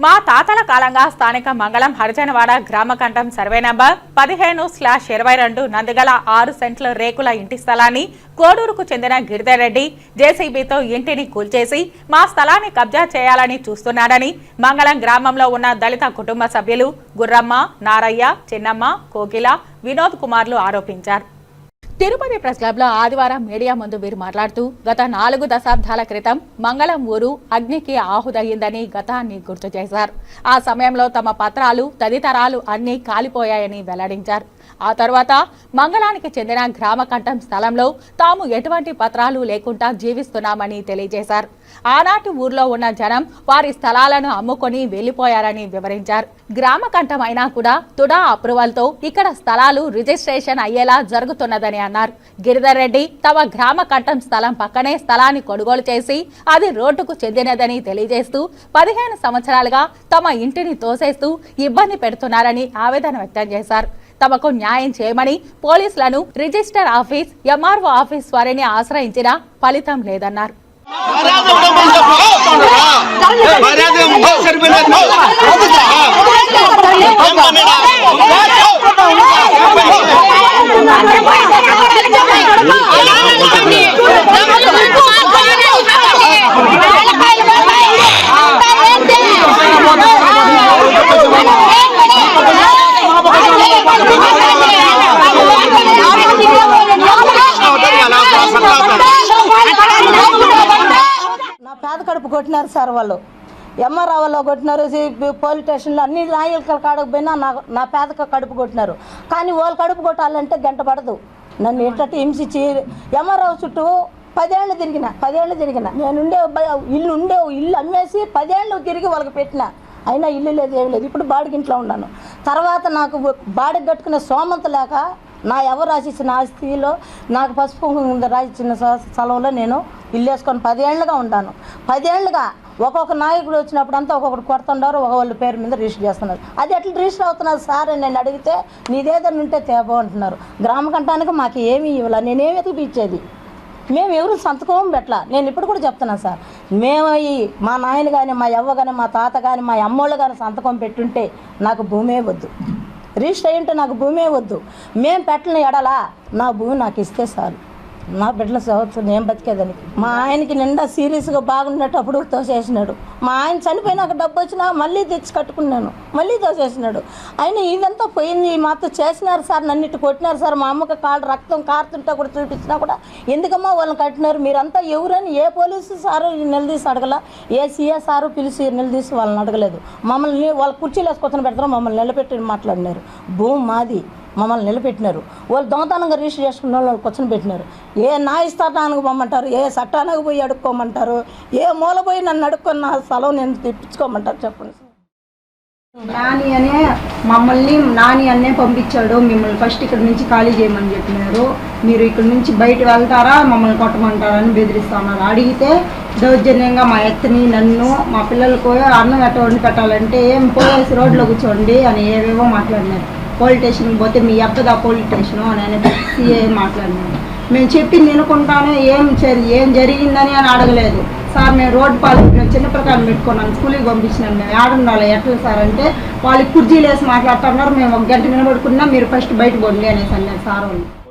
మా తాతల కాలంగా స్థానిక మంగళం హరిజనవాడ గ్రామకంఠం సర్వే నంబర్ పదిహేను స్లాష్ ఇరవై రెండు నందిగల ఆరు సెంట్ల రేకుల ఇంటి స్థలాన్ని కోడూరుకు చెందిన గిరిధర్రెడ్డి జేసీబీతో ఇంటిని కూల్చేసి మా స్థలాన్ని కబ్జా చేయాలని చూస్తున్నాడని మంగళం గ్రామంలో ఉన్న దళిత కుటుంబ సభ్యులు గుర్రమ్మ నారయ్య చిన్నమ్మ కోకిల వినోద్ కుమార్లు ఆరోపించారు. తిరుపతి ప్రెస్ క్లబ్లో ఆదివారం మీడియా ముందు వీరు మాట్లాడుతూ గత నాలుగు దశాబ్దాల క్రితం మంగళం ఊరు అగ్నికి ఆహుదయ్యిందని గతాన్ని గుర్తు చేశారు. ఆ సమయంలో తమ పత్రాలు తదితరాలు అన్నీ కాలిపోయాయని వెల్లడించారు. ఆ తర్వాత మంగళానికి చెందిన గ్రామ కంఠం స్థలంలో తాము ఎటువంటి పత్రాలు లేకుండా జీవిస్తున్నామని తెలియజేశారు. ఆనాటి ఊర్లో ఉన్న జనం వారి స్థలాలను అమ్ముకొని వెళ్ళిపోయారని వివరించారు. గ్రామ కంఠం అయినా కూడా తుడా అప్రూవల్తో ఇక్కడ స్థలాలు రిజిస్ట్రేషన్ అయ్యేలా జరుగుతున్నదని అన్నారు. గిరిధర్ రెడ్డి తమ గ్రామ కంఠం స్థలం పక్కనే స్థలాన్ని కొనుగోలు చేసి అది రోడ్డుకు చెందినదని తెలియజేస్తూ పదిహేను సంవత్సరాలుగా తమ ఇంటిని తోసేస్తూ ఇబ్బంది పెడుతున్నారని ఆవేదన వ్యక్తం చేశారు. తమకు న్యాయం చేయమని పోలీసులను రిజిస్టర్ ఆఫీస్ ఎంఆర్ఓ ఆఫీస్ వారిని ఆశ్రయించినా ఫలితం లేదన్నారు. మర్యాద నా పేద కడుపు కొట్టినారు సార్ వాళ్ళు. ఎంఆర్ఆలో కొట్టినారు పోలీస్ స్టేషన్లో అన్ని నాయకుల కాడకు పోయినా నా నా పేద కడుపు కొట్టినారు. కానీ వాళ్ళు కడుపు కొట్టాలంటే గంట పడదు. నన్ను ఏంటంటే హింసించి ఎంఆర్ఆర్ చుట్టూ పదేళ్ళు తిరిగిన పదేళ్ళు తిరిగిన. నేను ఉండే ఇల్లు ఉండే ఇల్లు అమ్మేసి పదేళ్ళు తిరిగి వాళ్ళకి పెట్టిన. అయినా ఇల్లు లేదు ఏమి లేదు. ఇప్పుడు బాడిగింట్లో ఉన్నాను. తర్వాత నాకు బాడికి కట్టుకునే సోమంత లేక నా ఎవరు రాసిచ్చిన ఆస్తిలో నాకు పసుపు రాసిచ్చిన స్థలంలో నేను ఇల్లు వేసుకొని పదేళ్ళుగా ఉంటాను. పదేళ్ళుగా ఒక్కొక్క నాయకుడు వచ్చినప్పుడు అంతా ఒక్కొక్కరు కొడుతున్నారు ఒక వాళ్ళ పేరు మీద రిజిస్టర్ చేస్తున్నారు. అది ఎట్లా రిజిస్టర్ అవుతున్నారు సార్ అని నేను అడిగితే నీదేదన్నా ఉంటే తేబో అంటున్నారు. గ్రామ కంటానికి మాకు ఏమీ ఇవ్వాలి. నేనేమి ఎతికిపించేది మేము ఎవరు సంతకం పెట్టలా. నేను ఇప్పుడు కూడా చెప్తున్నాను సార్. మేము ఈ మా నాయన కానీ మా అవ్వ కానీ మా తాత కానీ మా అమ్మోళ్ళు కానీ సంతకం పెట్టుంటే నాకు భూమే వద్దు. రిజిస్టర్ అయ్యి ఉంటే నాకు భూమే వద్దు. మేము పెట్టిన ఎడలా నా భూమి నాకు ఇస్తే చాలు. నా బిడ్డల చదువుతూ నేను బతికేదానికి. మా ఆయనకి నిండా సీరియస్గా బాగుండేటప్పుడు తోసేసినాడు. మా ఆయన చనిపోయినాక డబ్బు వచ్చినా మళ్ళీ తెచ్చి కట్టుకున్నాను. మళ్ళీ తోసేసినాడు. అయినా ఇదంతా పోయింది మాతో చేసినారు సార్ నన్నిటి కొట్టినారు సార్ మా అమ్మకి కాళ్ళు రక్తం కారుతుంటే కూడా చూపించినా కూడా ఎందుకమ్మా వాళ్ళని కట్టినారు? మీరంతా ఎవరని ఏ పోలీసు సారు నిలదీసి అడగల? ఏ సీఏ సారు పిలిచి నిలదీసి వాళ్ళని అడగలేదు. మమ్మల్ని వాళ్ళ కుర్చీలు వేసుకొచ్చిన పెడతారు మమ్మల్ని నిలబెట్టి మాట్లాడినారు. భూమి మాది. మమ్మల్ని నిలబెట్టినారు. వాళ్ళు దొంగతనంగా రిజిస్టర్ చేసుకున్న వాళ్ళు కూర్చొని పెట్టినారు. ఏ న్యాయస్థానానికి పోమంటారు? ఏ చట్టానికి పోయి అడుక్కోమంటారు? ఏ మూల పోయి నన్ను అడుక్కొని నా స్థలం నేను తెప్పించుకోమంటారు చెప్పండి. నాని అనే మమ్మల్ని నాని అన్నే పంపించాడు. మిమ్మల్ని ఫస్ట్ ఇక్కడ నుంచి ఖాళీ చేయమని చెప్పినారు. మీరు ఇక్కడ నుంచి బయట వెళ్తారా? మమ్మల్ని కొట్టమంటారని బెదిరిస్తున్నారు. అడిగితే దౌర్జన్యంగా మా ఎత్తని నన్ను మా పిల్లలకు అన్నం ఎట్ట వండి పెట్టాలంటే ఏం పోయేసి రోడ్లో కూర్చోండి అని ఏవేవో మాట్లాడినారు. పోలీస్ స్టేషన్కి పోతే మీ అబ్బదా పోలీస్ స్టేషను అని సీఏ మాట్లాడినాను మేము చెప్పి నినుకుంటానే ఏం చే- ఏం జరిగిందని అని అడగలేదు. సార్ మేము రోడ్డు పాలు మేము చిన్న ప్రకారం పెట్టుకున్నాం స్కూల్కి పంపించినాం మేము ఆడుండాలి ఎట్లా సార్ అంటే వాళ్ళు కుర్జీలు వేసి మాట్లాడుతున్నారు మేము ఒక గంట నిలబడుకున్నా మీరు ఫస్ట్ బయట పోండి అనేసి అన్నారు సార్ వాళ్ళు.